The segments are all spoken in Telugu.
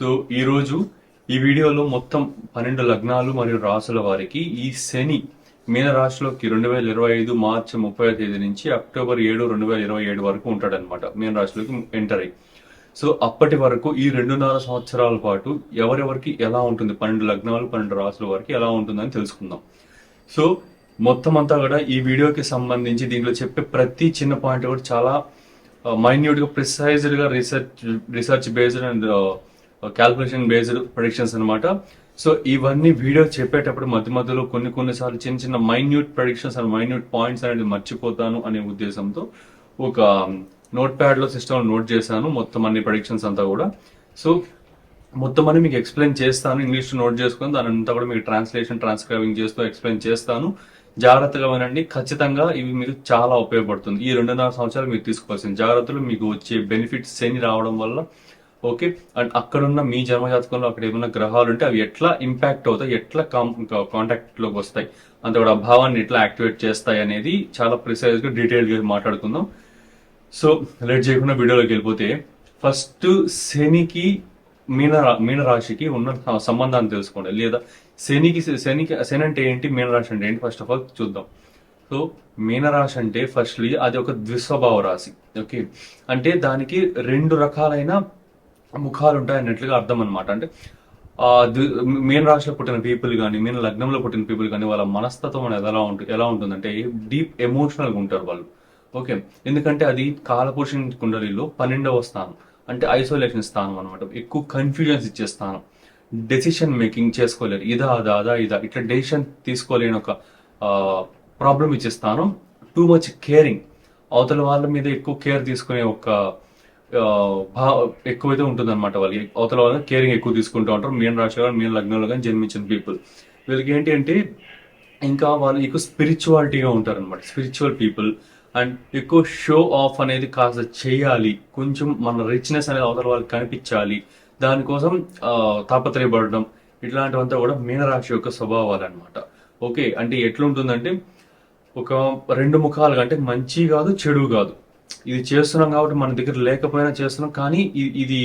సో ఈరోజు ఈ వీడియోలో మొత్తం పన్నెండు లగ్నాలు మరియు రాసుల వారికి ఈ శని మీనరాశిలోకి రెండు వేల ఇరవై ఐదు మార్చి ముప్పై తేదీ నుంచి అక్టోబర్ ఏడు రెండు వేల ఇరవై ఏడు వరకు ఉంటాడనమాట మీనరాశిలోకి ఎంటర్ అయ్యి. సో అప్పటి వరకు ఈ రెండున్నర సంవత్సరాల పాటు ఎవరెవరికి ఎలా ఉంటుంది? పన్నెండు లగ్నాలు పన్నెండు రాసుల వారికి ఎలా ఉంటుందని తెలుసుకుందాం. సో మొత్తం అంతా కూడా ఈ వీడియోకి సంబంధించి దీంట్లో చెప్పే ప్రతి చిన్న పాయింట్ కూడా చాలా మైన్యూట్గా ప్రిసైజ్డ్గా research research based and calculation based predictions అనమాట సో ఇవన్నీ వీడియో చెప్పేటప్పుడు మధ్య మధ్యలో కొన్ని కొన్నిసార్లు చిన్న చిన్న minute predictions and minute points అనేది మర్చిపోతాను అనే ఉద్దేశంతో ఒక um, నోట్ ప్యాడ్లో సిస్టమ్ నోట్ చేశాను. మొత్తం అన్ని ప్రొడిక్షన్స్ అంతా కూడా. సో మొత్తం అని మీకు ఎక్స్ప్లెయిన్ చేస్తాను. ఇంగ్లీష్ నోట్ చేసుకొని దాని అంతా కూడా మీకు ట్రాన్స్లేషన్ ట్రాన్స్క్రైబింగ్ చేస్తూ ఎక్స్ప్లెయిన్ చేస్తాను. జాగ్రత్తగా వినండి. ఖచ్చితంగా ఇవి మీకు చాలా ఉపయోగపడుతుంది. ఈ రెండున్నర సంవత్సరాలు మీరు తీసుకోవాల్సిన జాగ్రత్తలు మీకు వచ్చే బెనిఫిట్స్ శని రావడం వల్ల ఓకే? అండ్ అక్కడున్న మీ జన్మజాతకంలో అక్కడ ఏమైనా గ్రహాలు ఉంటే అవి ఎట్లా ఇంపాక్ట్ అవుతాయి? ఎట్లా కాంటాక్ట్లోకి వస్తాయి? అంత కూడా ఆ భావాన్ని ఎట్లా యాక్టివేట్ చేస్తాయి అనేది చాలా ప్రిసైజ్గా డీటెయిల్గా మాట్లాడుకుందాం. సో లేట్ చేయకుండా వీడియోలోకి వెళ్ళిపోతే ఫస్ట్ శనికి మీన మీనరాశికి మీన రాశికి ఉన్న సంబంధాన్ని తెలుసుకోండి. లేదా శనికి శనికి శని అంటే ఏంటి? మీనరాశి అంటే ఏంటి? ఫస్ట్ ఆఫ్ ఆల్ చూద్దాం. సో మీనరాశి అంటే ఫస్ట్లీ అది ఒక ద్విస్వభావ రాశి. ఓకే? అంటే దానికి రెండు రకాలైన ముఖాలు ఉంటాయి అన్నట్లుగా అర్థం అనమాట అంటే ఆ మీన రాశిలో పుట్టిన పీపుల్ కానీ మీన లగ్నంలో పుట్టిన పీపుల్ కానీ వాళ్ళ మనస్తత్వం అనేది ఎలా ఉంటుంది ఎలా ఉంటుందంటే డీప్ ఎమోషనల్గా ఉంటారు వాళ్ళు. ఓకే? ఎందుకంటే అది కాలపురుషుని కుండలిలో పన్నెండవ స్థానం. అంటే ఐసోలేషన్ స్థానం అనమాట ఎక్కువ కన్ఫ్యూజన్స్ ఇచ్చే స్థానం. డెసిషన్ మేకింగ్ చేసుకోలేరు. ఇదా అదా అదా ఇదా. ఇట్లా డెసిషన్ తీసుకోలేని ఒక ప్రాబ్లం ఇచ్చే స్థానం. Too much caring. అవతల వాళ్ళ మీద ఎక్కువ కేర్ తీసుకునే ఒక ఎక్కువైతే ఉంటుంది అనమాట వాళ్ళకి. అవతల వాళ్ళ కేరింగ్ ఎక్కువ తీసుకుంటూ ఉంటారు. మీన రాశి కానీ మీన లగ్నంలో కానీ జన్మించిన పీపుల్ వీళ్ళకి ఏంటి అంటే ఇంకా వాళ్ళు ఎక్కువ స్పిరిచువాలిటీగా ఉంటారు అనమాట స్పిరిచువల్ పీపుల్ అండ్ ఎక్కువ షో ఆఫ్ అనేది కాస్త చేయాలి. కొంచెం మన రిచ్నెస్ అనేది అవతల వాళ్ళకి కనిపించాలి. దానికోసం తాపత్రయపడడం ఇట్లాంటివంతా కూడా మీనరాశి యొక్క స్వభావాలు అనమాట ఓకే అంటే ఎట్లుంటుందంటే ఒక రెండు ముఖాలుగా అంటే మంచి కాదు చెడు కాదు. ఇది చేస్తున్నాం కాబట్టి మన దగ్గర లేకపోయినా చేస్తున్నాం. కానీ ఇది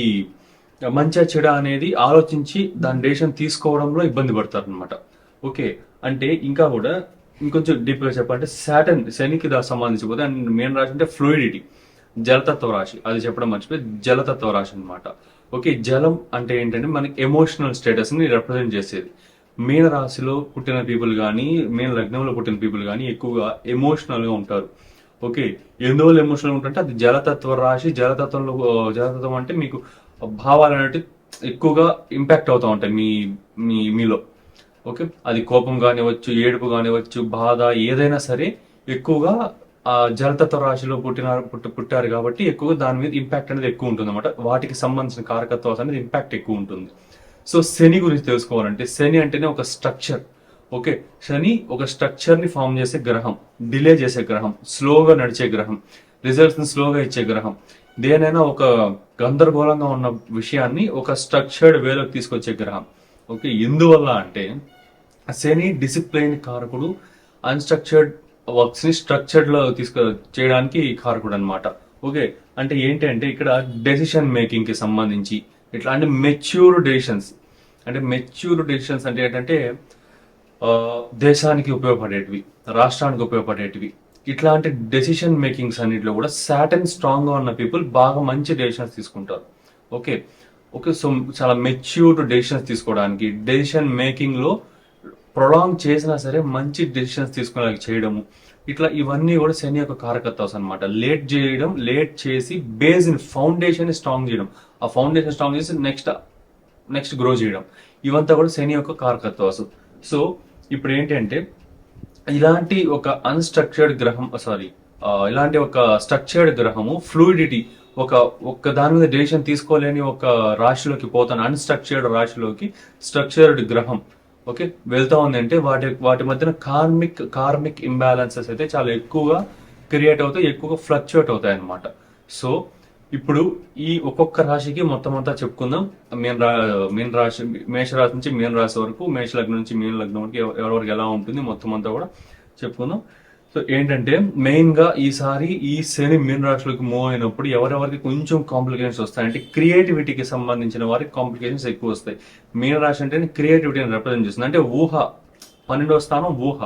మంచిగా చెడ అనేది ఆలోచించి దాని డెసిషన్ తీసుకోవడంలో ఇబ్బంది పడతారు అనమాట ఓకే. అంటే ఇంకా కూడా ఇంకొంచెం డీప్గా చెప్పాలంటే సాటన్ శనికి దా సంబంధించిపోతే అండ్ మెయిన్ రాశి అంటే ఫ్లూయిడిటీ జలతత్వ రాశి. అది చెప్పడం మర్చిపోయి జలతత్వ రాశి అనమాట ఓకే. జలం అంటే ఏంటంటే మనకి ఎమోషనల్ స్టేటస్ని రిప్రజెంట్ చేసేది. మీన రాశిలో పుట్టిన పీపుల్ కానీ మీన లగ్నంలో పుట్టిన పీపుల్ కానీ ఎక్కువగా ఎమోషనల్గా ఉంటారు. ఓకే ఎందువల్ల ఎమోషనల్ ఉంటుంటే అది జలతత్వ రాశి జలతత్వంలో జలతత్వం అంటే మీకు భావాలు అనేవి ఎక్కువగా ఇంపాక్ట్ అవుతూ ఉంటాయి మీ మీ మీలో. ఓకే అది కోపం కానివ్వచ్చు ఏడుపు కానివ్వచ్చు బాధ ఏదైనా సరే ఎక్కువగా ఆ జలతత్వ రాశిలో పుట్టిన పుట్ట పుట్టారు కాబట్టి ఎక్కువగా దాని మీద ఇంపాక్ట్ అనేది ఎక్కువ ఉంటుంది అనమాట వాటికి సంబంధించిన కారకత్వాలు అనేది ఇంపాక్ట్ ఎక్కువ ఉంటుంది. సో శని గురించి తెలుసుకోవాలంటే శని అంటేనే ఒక స్ట్రక్చర్ ఓకే శని ఒక స్ట్రక్చర్ని ఫామ్ చేసే గ్రహం డిలే చేసే గ్రహం స్లోగా నడిచే గ్రహం రిజల్ట్స్ని స్లోగా ఇచ్చే గ్రహం. దేనైనా ఒక గందరగోళంగా ఉన్న విషయాన్ని ఒక స్ట్రక్చర్డ్ వేలోకి తీసుకొచ్చే గ్రహం. ఓకే ఎందువల్ల అంటే శని డిసిప్లైన్ కారకుడు అన్స్ట్రక్చర్డ్ వర్క్స్ని స్ట్రక్చర్డ్లో తీసుకు చేయడానికి కారకుడు అనమాట ఓకే అంటే ఏంటి అంటే ఇక్కడ డెసిషన్ మేకింగ్కి సంబంధించి ఇట్లా అంటే మెచ్యూర్ డెసిషన్స్ అంటే మెచ్యూర్ డెసిషన్స్ అంటే ఏంటంటే దేశానికి ఉపయోగపడేటివి రాష్ట్రానికి ఉపయోగపడేటివి. ఇట్లాంటి డెసిషన్ మేకింగ్స్ అన్నిటిలో కూడా సాటన్ స్ట్రాంగ్గా ఉన్న పీపుల్ బాగా మంచి డెసిషన్స్ తీసుకుంటారు. ఓకే? ఓకే సో చాలా మెచ్యూర్డ్ డెసిషన్స్ తీసుకోవడానికి డెసిషన్ మేకింగ్లో ప్రొలాంగ్ చేసినా సరే మంచి డెసిషన్స్ తీసుకునేలా చేయడము. ఇట్లా ఇవన్నీ కూడా శని యొక్క కారకత్వాస్ అనమాట లేట్ చేయడం లేట్ చేసి బేస్ ఇన్ ఫౌండేషన్ స్ట్రాంగ్ చేయడం. ఆ ఫౌండేషన్ స్ట్రాంగ్ చేసి నెక్స్ట్ నెక్స్ట్ గ్రో చేయడం. ఇవంతా కూడా శని యొక్క కారకత్వాసు సో ఇప్పుడు ఏంటంటే ఇలాంటి ఒక అన్స్ట్రక్చర్డ్ గ్రహం uh, సారీ uh, ఇలాంటి ఒక స్ట్రక్చర్డ్ గ్రహము ఫ్లూయిడిటీ ఒక ఒక్క దాని మీద డెసిషన్ తీసుకోలేని ఒక రాశిలోకి పోతాను అన్స్ట్రక్చర్డ్ రాశిలోకి స్ట్రక్చర్డ్ గ్రహం ఓకే వెళ్తా ఉందంటే వాటి వాటి మధ్యన కార్మిక్ కార్మిక్ ఇంబ్యాలెన్సెస్ అయితే చాలా ఎక్కువగా క్రియేట్ అవుతాయి ఎక్కువగా ఫ్లక్చుయేట్ అవుతాయి అన్నమాట సో ఇప్పుడు ఈ ఒక్కొక్క రాశికి మొత్తం అంతా చెప్పుకుందాం. మీన రా మీన రాశి మేషరాశి నుంచి మీన రాశి వరకు మేష లగ్నం నుంచి మీన లగ్నం వరకు ఎవరెవరికి ఎలా ఉంటుంది మొత్తం అంతా కూడా చెప్పుకుందాం. సో ఏంటంటే మెయిన్గా ఈసారి ఈ శని మీన రాశులకు మూవ్ అయినప్పుడు ఎవరెవరికి కొంచెం కాంప్లికేషన్స్ వస్తాయి. అంటే క్రియేటివిటీకి సంబంధించిన వారికి కాంప్లికేషన్స్ ఎక్కువ వస్తాయి. మీన రాశి అంటే క్రియేటివిటీని రిప్రజెంట్ చేస్తుంది. అంటే ఊహ పన్నెండవ స్థానం ఊహ.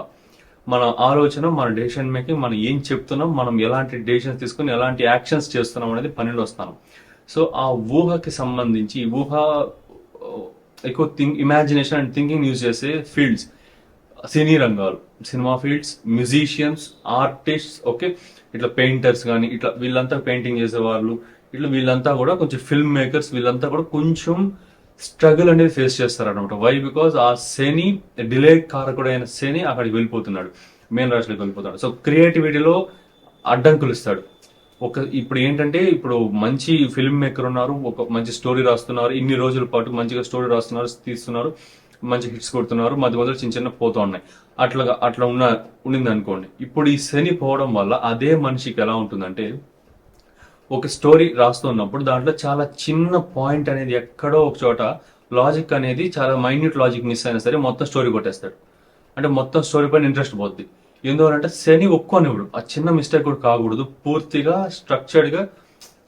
మన ఆలోచన మన డెసిషన్ మేకింగ్ మనం ఏం చెప్తున్నాం మనం ఎలాంటి డెసిషన్స్ తీసుకుని ఎలాంటి యాక్షన్స్ చేస్తున్నాం అనేది పన్నెండు స్థానం. సో ఆ ఊహకి సంబంధించి ఊహ ఎక్కువ think imagination and thinking use చేసే ఫీల్డ్స్ సినీ రంగాలు cinema fields musicians artists okay ఇట్లా పెయింటర్స్ కానీ ఇట్లా వీళ్ళంతా పెయింటింగ్ చేసేవాళ్ళు ఇట్లా వీళ్ళంతా కూడా కొంచెం ఫిల్మ్ మేకర్స్ వీళ్ళంతా కూడా కొంచెం స్ట్రగుల్ అనేది ఫేస్ చేస్తారు అనమాట వై బికాజ్ ఆ శని డిలే కారకుడైన శని అక్కడికి వెళ్ళిపోతున్నాడు. మెయిన్ రాశిలోకి వెళ్ళిపోతున్నాడు సో క్రియేటివిటీలో అడ్డంకులు ఇస్తాడు. ఒక ఇప్పుడు ఏంటంటే ఇప్పుడు మంచి ఫిల్మ్ మేకర్ ఉన్నారు ఒక మంచి స్టోరీ రాస్తున్నారు ఇన్ని రోజుల పాటు మంచిగా స్టోరీ రాస్తున్నారు తీస్తున్నారు మంచి హిట్స్ కొడుతున్నారు మధ్య మధ్యలో చిన్న చిన్న పోతూ ఉన్నాయి. అట్లా అట్లా ఉన్న ఉండింది అనుకోండి ఇప్పుడు ఈ శని పోవడం వల్ల అదే మనిషికి ఎలా ఉంటుందంటే ఒక స్టోరీ రాస్తున్నప్పుడు దాంట్లో చాలా చిన్న పాయింట్ అనేది ఎక్కడో ఒక చోట లాజిక్ అనేది చాలా మైన్యూట్ లాజిక్ మిస్ అయినా సరే మొత్తం స్టోరీ కొట్టేస్తాడు. అంటే మొత్తం స్టోరీ పైన ఇంట్రెస్ట్ పోద్ది. ఎందువలంటే శని ఒక్కనివ్వడు. ఆ చిన్న మిస్టేక్ కూడా కాకూడదు. పూర్తిగా స్ట్రక్చర్డ్గా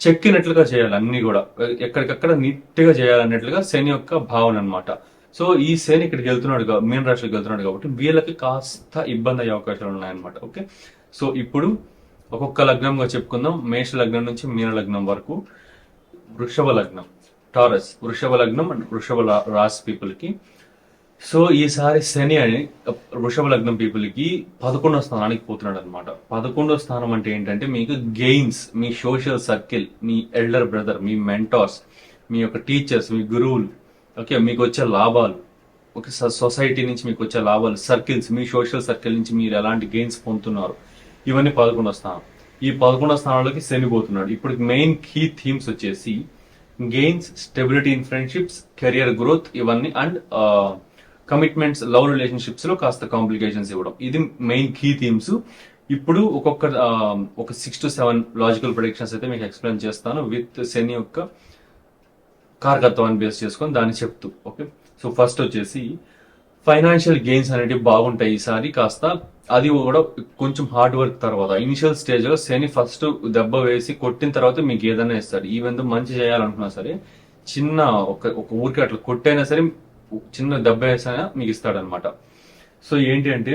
చెక్కినట్లుగా చేయాలి అన్ని కూడా. ఎక్కడికక్కడ నీట్గా చేయాలన్నట్లుగా శని యొక్క భావన అనమాట సో ఈ శని ఇక్కడికి వెళ్తున్నాడు మీన రాశికి వెళ్తున్నాడు కాబట్టి వీళ్ళకి కాస్త ఇబ్బంది అయ్యే అవకాశాలు ఉన్నాయన్నమాట. ఓకే? సో ఇప్పుడు ఒక్కొక్క లగ్నంగా చెప్పుకుందాం. మేష లగ్నం నుంచి మీన లగ్నం వరకు. వృషభ లగ్నం. టారస్. వృషభ లగ్నం అండ్ వృషభ రాశి పీపుల్కి. సో ఈసారి శని అని వృషభ లగ్నం పీపుల్కి పదకొండో స్థానానికి పోతున్నాడు అనమాట పదకొండో స్థానం అంటే ఏంటంటే మీకు గెయిన్స్ మీ సోషల్ సర్కిల్ మీ ఎల్డర్ బ్రదర్ మీ మెంటార్స్ మీ యొక్క టీచర్స్ మీ గురువులు ఓకే మీకు వచ్చే లాభాలు ఒక సొసైటీ నుంచి మీకు వచ్చే లాభాలు సర్కిల్స్ మీ సోషల్ సర్కిల్ నుంచి మీరు ఎలాంటి గెయిన్స్ పొందుతున్నారు? ఇవన్నీ పదకొండో స్థానం ఈ పదకొండో స్థానంలోకి శని పోతున్నాడు. ఇప్పుడు మెయిన్ కీ థీమ్స్ వచ్చేసి gains stability in friendships career growth ఇవన్నీ అండ్ కమిట్మెంట్స్ లవ్ రిలేషన్షిప్స్లో కాస్త కాంప్లికేషన్స్ ఇవ్వడం. ఇది మెయిన్ కీ థీమ్స్ ఇప్పుడు ఒక్కొక్క uh, ఒక six to seven logical predictions అయితే మీకు ఎక్స్ప్లెయిన్ చేస్తాను విత్ శని యొక్క కార్కత్వాన్ని బేస్ చేసుకొని దాన్ని చెప్తూ. ఓకే సో ఫస్ట్ వచ్చేసి ఫైనాన్షియల్ గెయిన్స్ అనేటివి బాగుంటాయి ఈసారి కాస్త. అది కూడా కొంచెం హార్డ్ వర్క్ తర్వాత. ఇనిషియల్ స్టేజ్లో శని ఫస్ట్ దెబ్బ వేసి కొట్టిన తర్వాత మీకు ఏదైనా ఇస్తారు ఈవెన్ మంచి చేయాలనుకున్నా సరే చిన్న ఒక ఒక ఊరికి అట్లా కొట్టైనా సరే చిన్న దెబ్బ వేసైనా మీకు ఇస్తాడనమాట. సో ఏంటి అంటే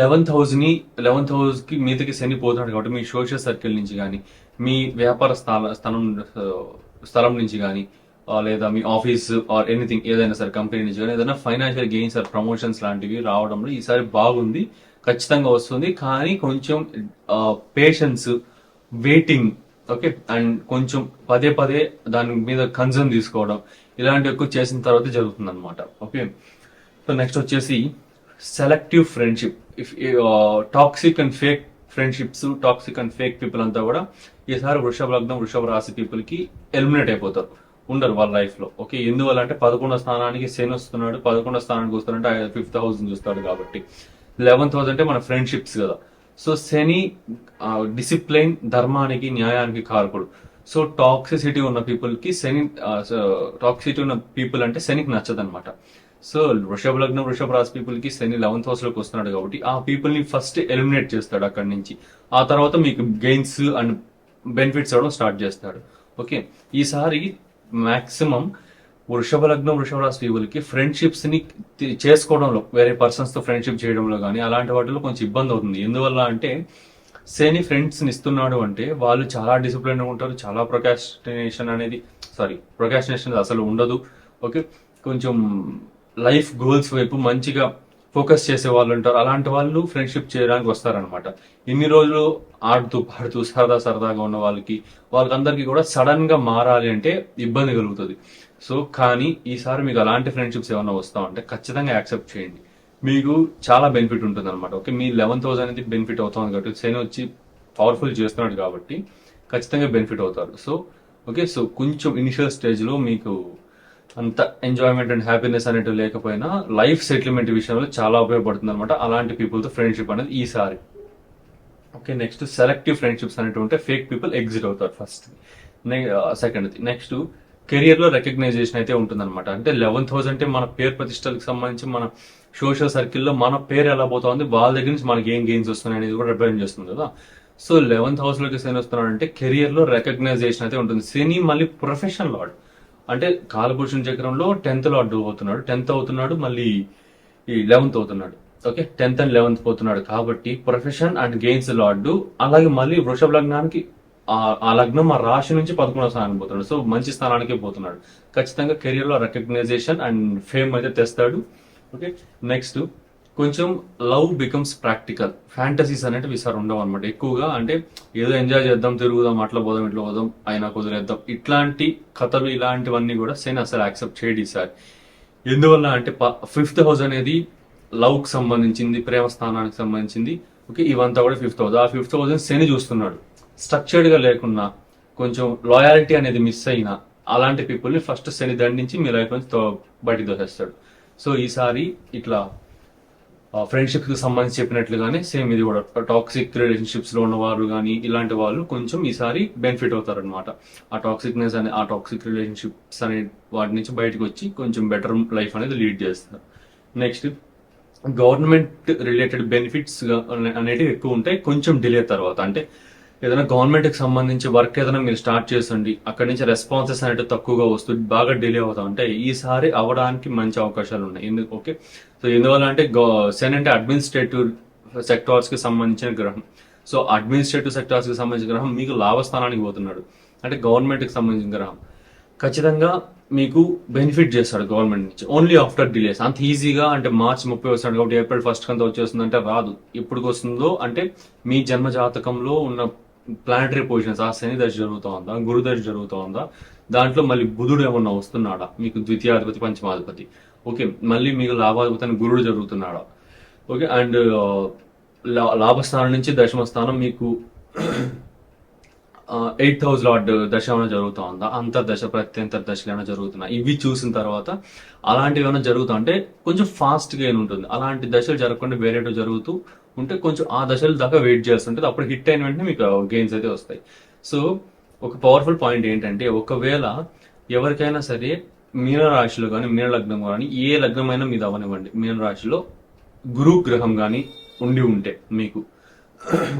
లెవెన్త్ హౌస్ని లెవెన్త్ హౌస్కి మీదకి శని పోతున్నాడు కాబట్టి మీ సోషల్ సర్కిల్ నుంచి కానీ మీ వ్యాపార స్థల స్థలం స్థలం నుంచి కానీ లేదా మీ ఆఫీస్ ఆర్ ఎనీథింగ్ ఏదైనా సరే కంపెనీ నుంచి కానీ ఏదైనా ఫైనాన్షియల్ గెయిన్స్ ఆర్ ప్రమోషన్స్ లాంటివి రావడంలో ఈసారి బాగుంది ఖచ్చితంగా వస్తుంది. కానీ కొంచెం పేషెన్స్ వెయిటింగ్ ఓకే అండ్ కొంచెం పదే పదే దాని మీద కన్సర్న్ తీసుకోవడం ఇలాంటివి ఎక్కువ చేసిన తర్వాత జరుగుతుంది అనమాట ఓకే సో నెక్స్ట్ వచ్చేసి selective friendship if toxic and fake friendships toxic and fake people అంతా కూడా ఈసారి వృషభ లగ్నం వృషభ రాశి పీపుల్కి ఎలిమినేట్ అయిపోతారు. ఉండరు వాళ్ళ లైఫ్లో. ఓకే ఎందువల్ల అంటే పదకొండో స్థానానికి శని వస్తున్నాడు పదకొండో స్థానానికి వస్తున్నాడు ఫిఫ్త్ హౌస్ చూస్తాడు కాబట్టి. లెవెన్త్ హౌస్ అంటే మన ఫ్రెండ్షిప్స్ కదా. సో శని డిసిప్లైన్ ధర్మానికి న్యాయానికి కారకుడు. సో టాక్సిసిటీ ఉన్న పీపుల్కి శని టాక్సిసిటీ ఉన్న పీపుల్ అంటే శనికి నచ్చదన్నమాట. సో వృషభ లగ్నం వృషభ రాశి పీపుల్కి శని లెవెన్త్ హౌస్లోకి వస్తున్నాడు కాబట్టి ఆ పీపుల్ని ఫస్ట్ ఎలిమినేట్ చేస్తాడు అక్కడి నుంచి. ఆ తర్వాత మీకు గెయిన్స్ అండ్ బెనిఫిట్స్ అవడం స్టార్ట్ చేస్తాడు. ఓకే ఈసారి మ్యాక్సిమం వృషభ లగ్నం వృషభ రాశి పీపుల్కి ఫ్రెండ్షిప్స్ని చేసుకోవడంలో వేరే పర్సన్స్తో ఫ్రెండ్షిప్ చేయడంలో కానీ అలాంటి వాటిలో కొంచెం ఇబ్బంది అవుతుంది. ఎందువల్ల అంటే శని ఫ్రెండ్స్ని ఇస్తున్నాడు అంటే వాళ్ళు చాలా డిసిప్లిన్ ఉంటారు చాలా ప్రొకాస్టినేషన్ అనేది సారీ ప్రొకాస్టినేషన్ అసలు ఉండదు. ఓకే? కొంచెం లైఫ్ గోల్స్ వైపు మంచిగా ఫోకస్ చేసే వాళ్ళు ఉంటారు. అలాంటి వాళ్ళు ఫ్రెండ్షిప్ చేయడానికి వస్తారనమాట ఇన్ని రోజులు ఆడుతూ పాడుతూ సరదా సరదాగా ఉన్న వాళ్ళకి వాళ్ళకందరికీ కూడా సడన్గా మారాలి అంటే ఇబ్బంది కలుగుతుంది. సో కానీ ఈసారి మీకు అలాంటి ఫ్రెండ్షిప్స్ ఏమైనా వస్తా ఉంటే ఖచ్చితంగా యాక్సెప్ట్ చేయండి. మీకు చాలా బెనిఫిట్ ఉంటుంది అనమాట ఓకే మీ లెవెన్ థౌసండ్ అనేది బెనిఫిట్ అవుతుంది కాబట్టి శని వచ్చి పవర్ఫుల్ చేస్తున్నాడు కాబట్టి ఖచ్చితంగా బెనిఫిట్ అవుతారు. సో ఓకే సో కొంచెం ఇనిషియల్ స్టేజ్లో మీకు అంత ఎంజాయ్మెంట్ అండ్ హ్యాపీనెస్ అనేటివి లేకపోయినా లైఫ్ సెటిల్మెంట్ విషయంలో చాలా ఉపయోగపడుతుంది అనమాట అలాంటి పీపుల్తో ఫ్రెండ్షిప్ అనేది ఈసారి. ఓకే నెక్స్ట్ సెలెక్టివ్ ఫ్రెండ్షిప్స్ అనేవి ఉంటే ఫేక్ పీపుల్ ఎగ్జిట్ అవుతారు ఫస్ట్ సెకండ్ నెక్స్ట్ కెరియర్లో రికగ్నైజేషన్ అయితే ఉంటుందన్నమాట. అంటే లెవెన్త్ హౌస్ అంటే మన పేరు ప్రతిష్టలకు సంబంధించి మన సోషల్ సర్కిల్లో మన పేరు ఎలా పోతుంది వాళ్ళ దగ్గర నుంచి మనకి ఏం గెయిన్స్ వస్తున్నాయి అనేది కూడా రిప్రజెంట్ చేస్తుంది కదా. సో లెవెన్త్ హౌస్లోకి శని వస్తున్నాడు అంటే కెరియర్లో రికగ్నైజేషన్ అయితే ఉంటుంది. శని మళ్ళీ ప్రొఫెషనల్ వాడు. అంటే కాలభూషణ చక్రంలో టెన్త్ అడ్డు అవుతున్నాడు టెన్త్ అవుతున్నాడు మళ్ళీ ఈ లెవెన్త్ అవుతున్నాడు. ఓకే? టెన్త్ అండ్ లెవెన్త్ పోతున్నాడు. కాబట్టి ప్రొఫెషన్ అండ్ గెయిన్స్ లార్డు అలాగే మళ్ళీ వృషభ లగ్నానికి ఆ- ఆ లగ్నం ఆ రాశి నుంచి పదకొండవ స్థానానికి పోతున్నాడు. సో మంచి స్థానానికి పోతున్నాడు. ఖచ్చితంగా కెరియర్లో రికగ్నైజేషన్ అండ్ ఫేమ్ అయితే తెస్తాడు. ఓకే? నెక్స్ట్ కొంచెం లవ్ బికమ్స్ ప్రాక్టికల్ ఫ్యాంటసీస్ అనేటివి ఈసారి ఉండవు అనమాట ఎక్కువగా అంటే ఏదో ఎంజాయ్ చేద్దాం తిరుగుదాం అట్లా పోదాం ఇట్లా పోదాం అయినా కుదిరేద్దాం. ఇట్లాంటి కథలు ఇలాంటివన్నీ కూడా సేన్ అసలు యాక్సెప్ట్ చేయడు ఈసారి. ఎందువల్ల అంటే ఫిఫ్త్ హౌస్ అనేది లవ్కి సంబంధించింది ప్రేమ స్థానానికి సంబంధించింది. ఓకే ఇవంతా కూడా ఫిఫ్త్ హౌస్ ఆ ఫిఫ్త్ హౌస్ శని చూస్తున్నాడు. స్ట్రక్చర్డ్గా లేకున్నా కొంచెం లాయాలిటీ అనేది మిస్ అయినా అలాంటి పీపుల్ని ఫస్ట్ శని దండించి మీ లైఫ్ నుంచి తో- బయటికి దోసేస్తాడు సో ఈసారి ఇట్లా ఫ్రెండ్షిప్కి సంబంధించి చెప్పినట్లుగానే సేమ్ ఇది కూడా. టాక్సిక్ రిలేషన్షిప్స్లో ఉన్నవారు కానీ ఇలాంటి వాళ్ళు కొంచెం ఈసారి బెనిఫిట్ అవుతారు అనమాట ఆ టాక్సిక్నెస్ అనే ఆ టాక్సిక్ రిలేషన్షిప్స్ అనే వాటి నుంచి బయటకు వచ్చి కొంచెం బెటర్ లైఫ్ అనేది లీడ్ చేస్తారు. నెక్స్ట్ గవర్నమెంట్ రిలేటెడ్ బెనిఫిట్స్ అనేటివి ఎక్కువ ఉంటాయి. కొంచెం డిలే తర్వాత. అంటే ఏదైనా గవర్నమెంట్కి సంబంధించి వర్క్ ఏదైనా మీరు స్టార్ట్ చేసండి అక్కడి నుంచి రెస్పాన్సెస్ అనేవి తక్కువగా వస్తుంది బాగా డిలే అవుతా ఉంటాయి. ఈసారి అవడానికి మంచి అవకాశాలు ఉన్నాయి. ఎందుకు ఓకే? సో ఎందువల్ల అంటే సెన్ అంటే అడ్మినిస్ట్రేటివ్ సెక్టార్స్కి సంబంధించిన గ్రహం. సో అడ్మినిస్ట్రేటివ్ సెక్టార్స్కి సంబంధించిన గ్రహం మీకు లాభస్థానానికి పోతున్నాడు. అంటే గవర్నమెంట్కి సంబంధించిన గ్రహం. ఖచ్చితంగా మీకు బెనిఫిట్ చేస్తాడు గవర్నమెంట్ నుంచి. ఓన్లీ ఆఫ్టర్ డిలేస్ అంత ఈజీగా అంటే మార్చ్ ముప్పై వస్తాడు కాబట్టి ఏప్రిల్ ఫస్ట్ కంతా వచ్చేస్తుంది అంటే రాదు. ఎప్పుడు వస్తుందో అంటే మీ జన్మ జాతకంలో ఉన్న ప్లానటరీ పొజిషన్స్ ఆ శని దశ జరుగుతూ ఉందా గురు దశ జరుగుతూ ఉందా? దాంట్లో మళ్ళీ బుధుడు ఏమన్నా వస్తున్నాడా? మీకు ద్వితీయాధిపతి పంచమాధిపతి. ఓకే మళ్ళీ మీకు లాభాధిపతి గురుడు జరుగుతున్నాడా? ఓకే అండ్ లాభస్థానం నుంచి దశమ స్థానం మీకు ఎయిట్ హౌస్ లార్డ్ దశ ఏమైనా జరుగుతూ ఉందా? అంతర్దశ ప్రత్యంతర దశలు ఏమైనా జరుగుతున్నాయి ఇవి చూసిన తర్వాత అలాంటివి ఏమైనా జరుగుతా అంటే కొంచెం ఫాస్ట్గా ఉంటుంది అలాంటి దశలు జరగకుండా వేరేటో జరుగుతూ ఉంటే కొంచెం ఆ దశలు దాకా వెయిట్ చేస్తుంటుంది అప్పుడు హిట్ అయిన వెంటనే మీకు గెయిన్స్ అయితే వస్తాయి. సో ఒక పవర్ఫుల్ పాయింట్ ఏంటంటే ఒకవేళ ఎవరికైనా సరే మీన రాశిలో కానీ మీన లగ్నం కానీ ఏ లగ్నమైనా మీద అవనివ్వండి. మీన రాశిలో గురు గ్రహం కానీ ఉండి ఉంటే మీకు.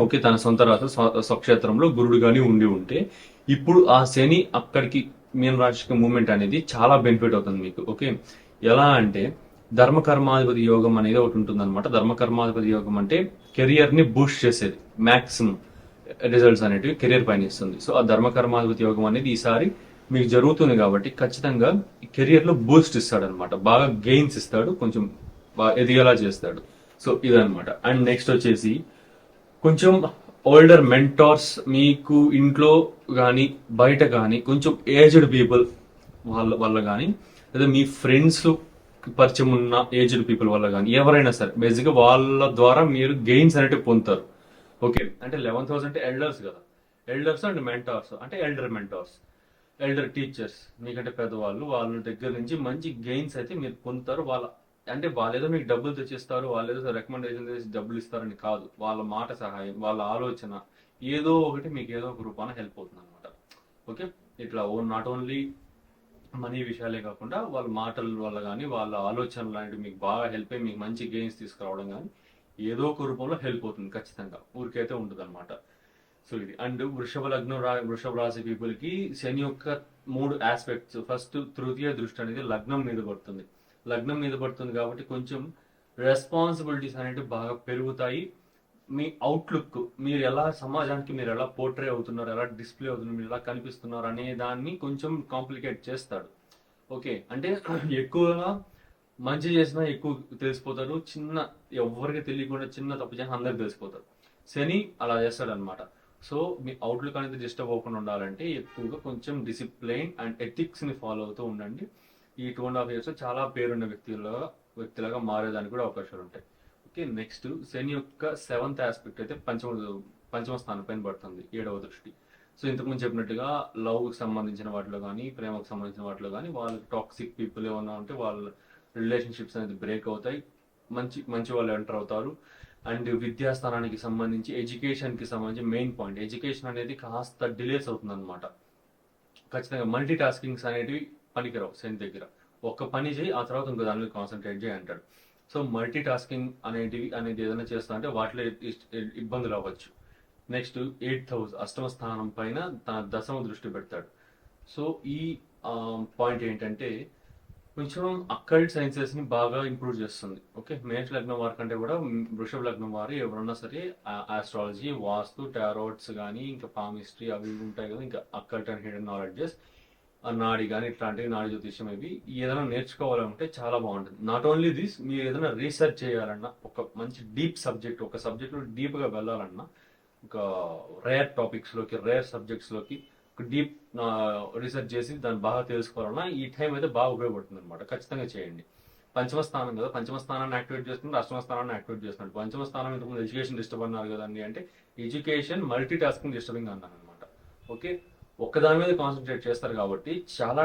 ఓకే తన సొంత రాశి స్వక్షేత్రంలో గురుడు కానీ ఉండి ఉంటే ఇప్పుడు ఆ శని అక్కడికి మీన రాశికి మూమెంట్ అనేది చాలా బెనిఫిట్ అవుతుంది మీకు. ఓకే? ఎలా అంటే ధర్మకర్మాధిపతి యోగం అనేది ఒకటి ఉంటుంది అనమాట ధర్మకర్మాధిపతి యోగం అంటే కెరియర్ని బూస్ట్ చేసేది. మ్యాక్సిమం రిజల్ట్స్ అనేటివి కెరియర్ పైన ఇస్తుంది. సో ఆ ధర్మకర్మాధిపతి యోగం అనేది ఈసారి మీకు జరుగుతుంది కాబట్టి ఖచ్చితంగా కెరియర్లో బూస్ట్ ఇస్తాడు అనమాట బాగా గెయిన్స్ ఇస్తాడు కొంచెం బాగా ఎదిగేలా చేస్తాడు. సో ఇదనమాట అండ్ నెక్స్ట్ వచ్చేసి కొంచెం ఓల్డర్ మెంటార్స్ మీకు ఇంట్లో కానీ బయట కానీ కొంచెం ఏజ్డ్ పీపుల్ వాళ్ళ వల్ల కానీ లేదా మీ ఫ్రెండ్స్ పరిచయం ఉన్న ఏజ్డ్ పీపుల్ వల్ల కానీ ఎవరైనా సరే బేసిక్గా వాళ్ళ ద్వారా మీరు గెయిన్స్ అనేటివి పొందుతారు. ఓకే అంటే లెవెన్ థౌసండ్ అంటే ఎల్డర్స్ కదా. ఎల్డర్స్ అండ్ మెంటార్స్ అంటే ఎల్డర్ మెంటార్స్ ఎల్డర్ టీచర్స్ మీకంటే పెద్దవాళ్ళు వాళ్ళ దగ్గర నుంచి మంచి గెయిన్స్ అయితే మీరు పొందుతారు. వాళ్ళ అంటే వాళ్ళేదో మీకు డబ్బులు తెచ్చిస్తారు వాళ్ళేదో రికమెండేషన్ చేసి డబ్బులు ఇస్తారని కాదు. వాళ్ళ మాట సహాయం వాళ్ళ ఆలోచన ఏదో ఒకటి మీకు ఏదో ఒక రూపాన హెల్ప్ అవుతుంది అనమాట ఓకే ఇట్లా ఓన్ నాట్ ఓన్లీ మనీ విషయాలే కాకుండా వాళ్ళ మాటల వల్ల కానీ వాళ్ళ ఆలోచనలు లాంటివి మీకు బాగా హెల్ప్ అయ్యి మీకు మంచి గెయిన్స్ తీసుకురావడం కానీ ఏదో ఒక రూపంలో హెల్ప్ అవుతుంది ఖచ్చితంగా. ఊరికైతే ఉంటుంది అనమాట సో ఇది. అండ్ వృషభ లగ్నం రా వృషభ రాశి పీపుల్కి శని యొక్క మూడు ఆస్పెక్ట్స్ ఫస్ట్ తృతీయ దృష్టి అనేది లగ్నం మీద పడుతుంది. లగ్నం మీద పడుతుంది కాబట్టి కొంచెం రెస్పాన్సిబిలిటీస్ అనేవి బాగా పెరుగుతాయి. మీ అవుట్లుక్ మీరు ఎలా సమాజానికి మీరు ఎలా పోర్ట్రే అవుతున్నారు ఎలా డిస్ప్లే అవుతున్నారు మీరు ఎలా కనిపిస్తున్నారు అనే దాన్ని కొంచెం కాంప్లికేట్ చేస్తాడు. ఓకే అంటే ఎక్కువగా మంచి చేసినా ఎక్కువ తెలిసిపోతారు చిన్న ఎవరికి తెలియకుండా చిన్న తప్పు చేసినా అందరికి తెలిసిపోతారు శని అలా చేస్తాడు అనమాట సో మీ అవుట్లుక్ అనేది డిస్టర్బ్ అవ్వకుండా ఉండాలంటే ఎక్కువగా కొంచెం డిసిప్లైన్ అండ్ ఎథిక్స్ని ఫాలో అవుతూ ఉండండి. ఈ టూ అండ్ హాఫ్ ఇయర్స్ చాలా పేరున్న వ్యక్తులుగా వ్యక్తులుగా మారేదానికి కూడా అవకాశాలు ఉంటాయి ఓకే నెక్స్ట్ శని యొక్క సెవెంత్ ఆస్పెక్ట్ అయితే పంచమ పంచమ స్థానం పైన పడుతుంది ఏడవ దృష్టి. సో ఇంతకుముందు చెప్పినట్టుగా లవ్కి సంబంధించిన వాటిలో కానీ ప్రేమకు సంబంధించిన వాటిలో కానీ వాళ్ళకి టాక్సిక్ పీపుల్ ఏమన్నా ఉంటే వాళ్ళ రిలేషన్షిప్స్ అనేది బ్రేక్ అవుతాయి మంచి మంచి వాళ్ళు ఎంటర్ అవుతారు. అండ్ విద్యాస్థానానికి సంబంధించి ఎడ్యుకేషన్కి సంబంధించి మెయిన్ పాయింట్ ఎడ్యుకేషన్ అనేది కాస్త డిలేస్ అవుతుంది అనమాట ఖచ్చితంగా మల్టీ టాస్కింగ్స్ అనేటివి పనికిరావు సెన్ దగ్గర. ఒక్క పని చేయి ఆ తర్వాత ఇంకో దాని మీద కాన్సన్ట్రేట్ చేయి అంటాడు. సో మల్టీ టాస్కింగ్ అనేటివి అనేది ఏదైనా చేస్తా అంటే వాటిలో ఇబ్బందులు అవ్వచ్చు. నెక్స్ట్ ఎయిత్ హౌస్ అష్టమ స్థానం పైన తన దశమ దృష్టి పెడతాడు. సో ఈ పాయింట్ ఏంటంటే కొంచెం అక్కల్ట్ సైన్సెస్ని బాగా ఇంప్రూవ్ చేస్తుంది. ఓకే? మేష లగ్నం వారి కంటే కూడా వృషభ లగ్నం వారు ఎవరన్నా సరే ఆస్ట్రాలజీ వాస్తు టారోట్స్ కానీ ఇంకా పామిస్ట్రీ అవి ఇవి ఉంటాయి కదా ఇంకా అక్కల్ట్ అండ్ హిడెన్ నాలెడ్జెస్ నాడి కానీ ఇట్లాంటివి నాడి జ్యోతిష్యం ఇవి ఏదైనా నేర్చుకోవాలంటే చాలా బాగుంటుంది. నాట్ ఓన్లీ దిస్ మీరు ఏదైనా రీసెర్చ్ చేయాలన్నా ఒక మంచి డీప్ సబ్జెక్ట్ ఒక సబ్జెక్ట్ డీప్గా వెళ్ళాలన్నా ఒక రేర్ టాపిక్స్లోకి రేర్ సబ్జెక్ట్స్లోకి ఒక డీప్ రీసెర్చ్ చేసి దాన్ని బాగా తెలుసుకోవాలన్నా ఈ టైం అయితే బాగా ఉపయోగపడుతుంది అనమాట ఖచ్చితంగా చేయండి. పంచమ స్థానం కదా పంచమ స్థానాన్ని యాక్టివేట్ చేస్తున్నారు అష్టమ స్థానాన్ని యాక్టివేట్ చేస్తున్నారు పంచమ స్థానం ఇంతకుముందు ఎడ్యుకేషన్ డిస్టర్బ్ అన్నారు కదండి అంటే ఎడ్యుకేషన్ మల్టీ టాస్కింగ్ డిస్టర్బింగ్ అన్నాను అనమాట ఓకే ఒక్కదాని మీద కాన్సన్ట్రేట్ చేస్తారు కాబట్టి చాలా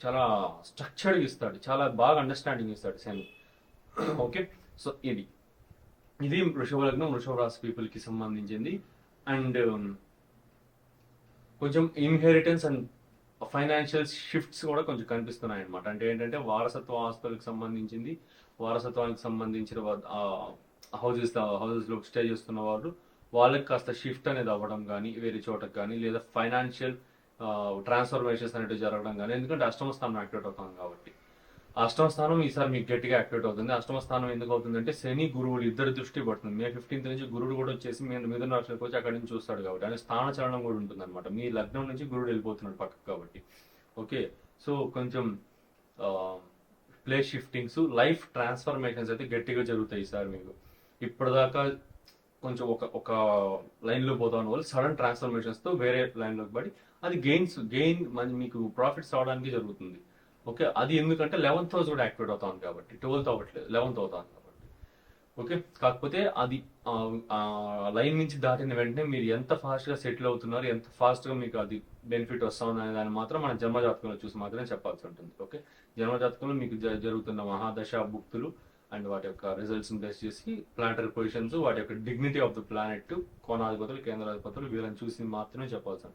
చాలా స్ట్రక్చర్డ్ ఇస్తాడు. చాలా బాగా అండర్స్టాండింగ్ ఇస్తాడు సెన్ ఓకే సో ఇది. ఇది వృషభ లగ్నం వృషభ రాశి పీపుల్కి సంబంధించింది. అండ్ um, కొంచెం ఇన్హెరిటెన్స్ అండ్ ఫైనాన్షియల్ షిఫ్ట్స్ కూడా కొంచెం కనిపిస్తున్నాయి అనమాట అంటే ఏంటంటే వారసత్వ ఆస్తులకు సంబంధించింది. వారసత్వానికి సంబంధించిన హౌజెస్ హౌజెస్లో స్టే చేస్తున్న వాళ్ళు వాళ్ళకి కాస్త షిఫ్ట్ అనేది అవ్వడం కానీ వేరే చోటకి కానీ లేదా ఫైనాన్షియల్ ట్రాన్స్ఫర్మేషన్స్ అనేవి జరగడం కానీ ఎందుకంటే అష్టమ స్థానం యాక్టివేట్ అవుతాం కాబట్టి. అష్టమ స్థానం ఈసారి మీకు గట్టిగా యాక్టివేట్ అవుతుంది. అష్టమ స్థానం ఎందుకు అవుతుందంటే శని గురువులు ఇద్దరు దృష్టి పడుతుంది. మే ఫిఫ్టీన్త్ నుంచి గురుడు కూడా వచ్చేసి మీరు మిథున రాశిలోకి వచ్చి అక్కడి నుంచి చూస్తాడు కాబట్టి. అంటే స్థాన చలనం కూడా ఉంటుంది అనమాట మీ లగ్నం నుంచి గురుడు వెళ్ళిపోతున్నాడు పక్కకు కాబట్టి. ఓకే? సో కొంచెం ప్లేస్ షిఫ్టింగ్స్ లైఫ్ ట్రాన్స్ఫర్మేషన్స్ అయితే గట్టిగా జరుగుతాయి ఈసారి మీకు. ఇప్పటిదాకా కొంచెం ఒక ఒక లైన్లో పోతా ఉన్న వాళ్ళు సడన్ ట్రాన్స్ఫర్మేషన్స్తో వేరే లైన్లోకి పడి అది గెయిన్స్ గెయిన్ మీకు ప్రాఫిట్స్ అవడానికి జరుగుతుంది. ఓకే? అది ఎందుకంటే లెవెన్త్ హౌస్ కూడా యాక్టివేట్ అవుతాను కాబట్టి ట్వెల్త్ అవ్వట్లేదు లెవెన్త్ అవుతాను కాబట్టి. ఓకే? కాకపోతే అది లైన్ నుంచి దాటిన వెంటనే మీరు ఎంత ఫాస్ట్గా సెటిల్ అవుతున్నారు ఎంత ఫాస్ట్గా మీకు అది బెనిఫిట్ వస్తుంది అనే దాన్ని మాత్రం మన జన్మజాతకంలో చూసి మాత్రమే చెప్పాల్సి ఉంటుంది. ఓకే? జన్మజాతకంలో మీకు జ- జరుగుతున్న మహాదశ భుక్తులు అండ్ వాటి యొక్క రిజల్ట్స్ బేస్ చేసి ప్లానటరీ పొజిషన్స్ వాటి యొక్క డిగ్నిటీ ఆఫ్ ద ప్లానెట్ కోణాధిపతులు కేంద్రాధిపతులు వీళ్ళని చూసి మాత్రమే చెప్పాల్సి ఉంటుంది.